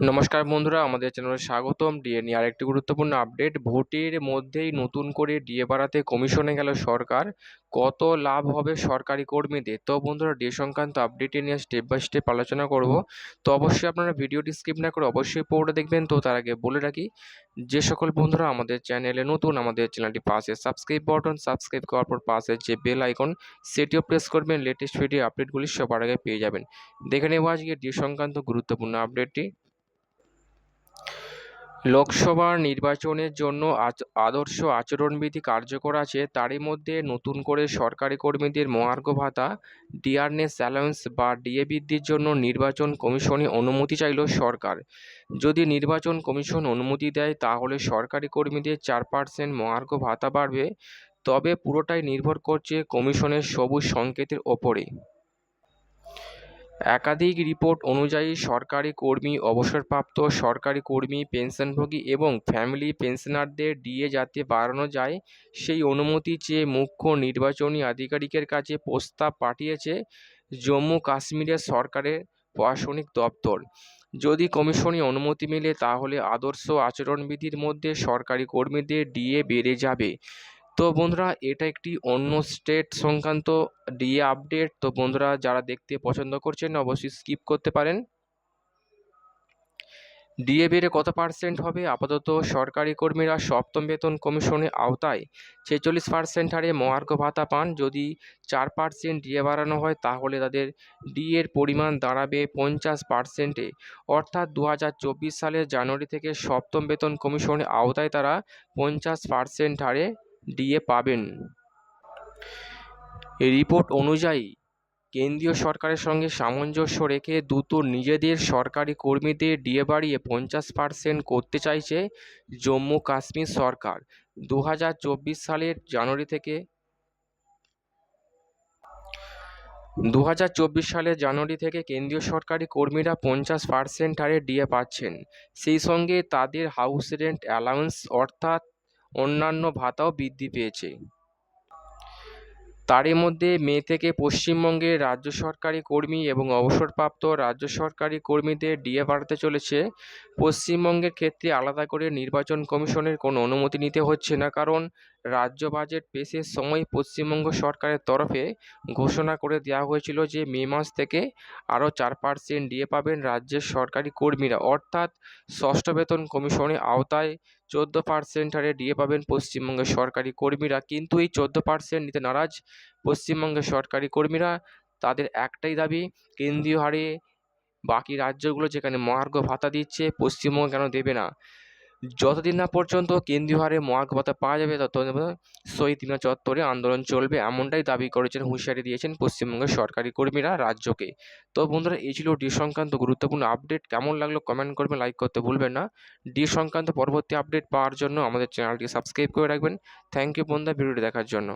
নমস্কার বন্ধুরা, আমাদের চ্যানেলে স্বাগতম। ডিএ নিয়ে আরেকটি গুরুত্বপূর্ণ আপডেট। ভোটের মধ্যেই নতুন করে ডিএ বাড়াতে কমিশনে গেল সরকার। কত লাভ হবে সরকারি কর্মীদের? তো বন্ধুরা, ডিএ সংক্রান্ত আপডেটে নিয়ে স্টেপ বাই স্টেপ আলোচনা করব। তো অবশ্যই আপনারা ভিডিওটি স্কিপ না করে অবশ্যই পড়ে দেখবেন। তো তার আগে বলে রাখি, যে সকল বন্ধুরা আমাদের চ্যানেলে নতুন, আমাদের চ্যানেলটি পাশে সাবস্ক্রাইব বাটন সাবস্ক্রাইব করার পর পাশে যে বেল আইকন সেটিও প্রেস করবেন। লেটেস্ট ভিডিও আপডেটগুলি সবার আগে পেয়ে যাবেন। দেখে নেব আজকে ডিএ সংক্রান্ত গুরুত্বপূর্ণ আপডেটটি লোকসভার নির্বাচনের জন্য আদর্শ আচরণবিধি কার্যকর আছে, তারই মধ্যে নতুন করে সরকারি কর্মীদের মহার্ঘ ভাতা ডিয়ারনেস অ্যালাউন্স বা ডিএ বৃদ্ধির জন্য নির্বাচন কমিশনে অনুমতি চাইল সরকার। যদি নির্বাচন কমিশন অনুমতি দেয়, তাহলে সরকারি কর্মীদের চার পার্সেন্ট মহার্ঘ ভাতা বাড়বে, তবে পুরোটাই নির্ভর করছে কমিশনের সবুজ সংকেতের ওপরে একাধিক রিপোর্ট অনুযায়ী সরকারি কর্মী, অবসরপ্রাপ্ত সরকারি কর্মী, পেনশনভোগী এবং ফ্যামিলি পেনশনারদের ডিএ যাতে বাড়ানো যায়, সেই অনুমতি চেয়ে মুখ্য নির্বাচনী আধিকারিকের কাছে প্রস্তাব পাঠিয়েছে জম্মু কাশ্মীরের সরকারের প্রশাসনিক দপ্তর। যদি কমিশনে অনুমতি মেলে, তাহলে আদর্শ আচরণবিধির মধ্যে সরকারি কর্মীদের ডিএ বেড়ে যাবে। তো বন্ধুরা, এটা একটি অন্য স্টেট সংক্রান্ত ডিএ আপডেট তো বন্ধুরা, যারা দেখতে পছন্দ করছেন, অবশ্যই স্কিপ করতে পারেন। ডিএ বেড়ে কত পার্সেন্ট হবে? আপাতত সরকারি কর্মীরা সপ্তম বেতন কমিশনের আওতায় ছেচল্লিশ পার্সেন্ট হারে মহার্ঘ ভাতা পান। যদি চার পার্সেন্ট ডিএ বাড়ানো হয়, তাহলে তাদের ডিএর পরিমাণ দাঁড়াবে পঞ্চাশ পার্সেন্টে অর্থাৎ দু হাজার চব্বিশ সালের জানুয়ারি থেকে সপ্তম বেতন কমিশনের আওতায় তারা পঞ্চাশ পার্সেন্ট হারে ডিএ পাবেন। রিপোর্ট অনুযায়ী কেন্দ্রীয় সরকারের সঙ্গে সামঞ্জস্য রেখে দ্রুত নিজেদের সরকারি কর্মীদের ডিএ বাড়িয়ে পঞ্চাশ পার্সেন্ট করতে চাইছে জম্মু কাশ্মীর সরকার। দু হাজার চব্বিশ সালের জানুয়ারি থেকে দু হাজার চব্বিশ সালের জানুয়ারি থেকে কেন্দ্রীয় সরকারি কর্মীরা পঞ্চাশ পার্সেন্ট হারে ডিএ পাচ্ছেন। সেই সঙ্গে তাদের হাউস রেন্ট অ্যালাউন্স অর্থাৎ অন্যান্য ভাতাও বৃদ্ধি পেয়েছে। তারই মধ্যে মে থেকে পশ্চিমবঙ্গের রাজ্য সরকারি কর্মী এবং অবসরপ্রাপ্ত রাজ্য সরকারি কর্মীদের ডিএ বাড়তে চলেছে। পশ্চিমবঙ্গের ক্ষেত্রে আলাদা করে নির্বাচন কমিশনের কোনো অনুমতি নিতে হচ্ছে না, কারণ রাজ্য বাজেট পেশের সময় পশ্চিমবঙ্গ সরকারের তরফে ঘোষণা করে দেওয়া হয়েছিল যে মে মাস থেকে আরও চার পার্সেন্ট ডিএ পাবেন রাজ্যের সরকারি কর্মীরা। অর্থাৎ ষষ্ঠ বেতন কমিশনের আওতায় চোদ্দ পার্সেন্ট হারে ডিএ পাবেন পশ্চিমবঙ্গের সরকারি কর্মীরা। কিন্তু এই চোদ্দ পার্সেন্ট নিতে নারাজ পশ্চিমবঙ্গের সরকারি কর্মীরা। তাদের একটাই দাবি, কেন্দ্রীয় হারে বাকি রাজ্যগুলো যেখানে মহার্ঘ ভাতা দিচ্ছে, পশ্চিমবঙ্গ কেন দেবে না? যতদিন না পর্যন্ত কেন্দ্রীয় হারে মহার্ঘ ভাতা পাওয়া যাবে, ততদিন শহীদ মিনার চত্বরে আন্দোলন চলবে এমনটাই দাবি করেছেন, হুঁশিয়ারি দিয়েছেন পশ্চিমবঙ্গের সরকারি কর্মীরা রাজ্যকে। তো বন্ধুরা, এই ছিল ডি সংক্রান্ত গুরুত্বপূর্ণ আপডেট কেমন লাগল কমেন্ট করবে লাইক করতে ভুলবেন না। ডি সংক্রান্ত পরবর্তী আপডেট পাওয়ার জন্য আমাদের চ্যানেলটি সাবস্ক্রাইব করে রাখবেন। থ্যাংক ইউ বন্ধুরা, ভিডিওটি দেখার জন্য।